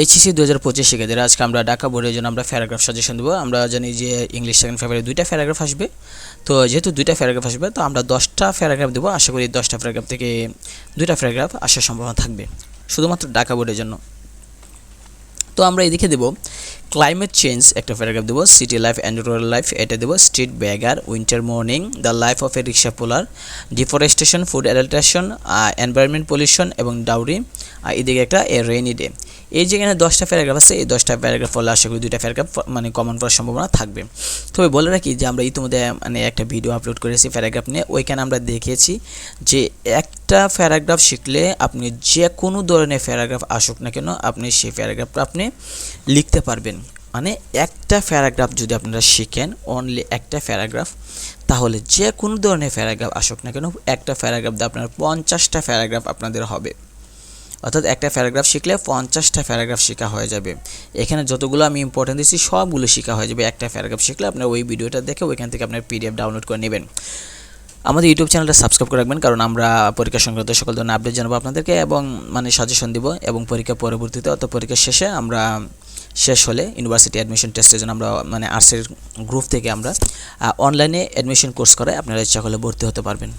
HSC দু হাজার পঁচিশ শিক্ষার্থীর, আজকে আমরা ঢাকা বোর্ডের জন্য আমরা প্যারাগ্রাফ সাজেশন দেবো। আমরা জানি যে ইংলিশ সেকেন্ড পেপারে দুইটা প্যারাগ্রাফ আসবে। তো যেহেতু দুইটা প্যারাগ্রাফ আসবে, তো আমরা দশটা প্যারাগ্রাফ দেবো। আশা করি দশটা প্যারাগ্রাফ থেকে দুইটা প্যারাগ্রাফ আসার সম্ভাবনা থাকবে, শুধুমাত্র ঢাকা বোর্ডের জন্য। তো আমরা এদিকে দেবো ক্লাইমেট চেঞ্জ একটা প্যারাগ্রাফ দেবো city life and rural life এটা দেবো street beggar winter morning the life of a rickshaw polar deforestation food adulteration environment pollution এবং ডাউরি আর এদিকে একটা এ রেইনি ডে এই যেখানে দশটা প্যারাগ্রাফ আছে, এই দশটা প্যারাগ্রাফ ফলে আশা করি দুইটা প্যারাগ্রাফ মানে কমন করার সম্ভাবনা থাকবে। তবে বলে রাখি যে আমরা ইতিমধ্যে মানে একটা ভিডিও আপলোড করেছি প্যারাগ্রাফ নিয়ে, ওইখানে আমরা দেখেছি যে একটা প্যারাগ্রাফ শিখলে আপনি যে কোনো ধরনের প্যারাগ্রাফ আসুক না কেন, আপনি সেই প্যারাগ্রাফটা আপনি লিখতে পারবেন। মানে একটা প্যারাগ্রাফ যদি আপনারা শিখেন অনলি একটা প্যারাগ্রাফ তাহলে যে কোনো ধরনের প্যারাগ্রাফ আসুক না কেন, একটা প্যারাগ্রাফ দিয়ে আপনার পঞ্চাশটা প্যারাগ্রাফ আপনাদের হবে। অর্থাৎ একটা প্যারাগ্রাফ শিখলে পঞ্চাশটা প্যারাগ্রাফ শেখা হয়ে যাবে। এখানে যতগুলো আমি ইম্পর্টেন্ট দিচ্ছি সবগুলো শেখা হয়ে যাবে। একটা প্যারাগ্রাফ শিখলে আপনার ওই ভিডিওটা দেখে ওইখান থেকে আপনার পিডিএফ ডাউনলোড করে নেবেন। আমাদের ইউটিউব চ্যানেলটা সাবস্ক্রাইব করে রাখবেন, কারণ আমরা পরীক্ষা সংক্রান্ত সকল ধরনের আপডেট জানাব আপনাদেরকে এবং মানে সাজেশন দিব এবং পরীক্ষা পরবর্তীতে অত পরীক্ষা শেষে আমরা শেষ হলে ইউনিভার্সিটি অ্যাডমিশন টেস্টের জন্য আমরা মানে আর্টসের গ্রুপ থেকে আমরা অনলাইনে অ্যাডমিশন কোর্স করে আপনারা ইচ্ছা করলে ভর্তি হতে পারবেন।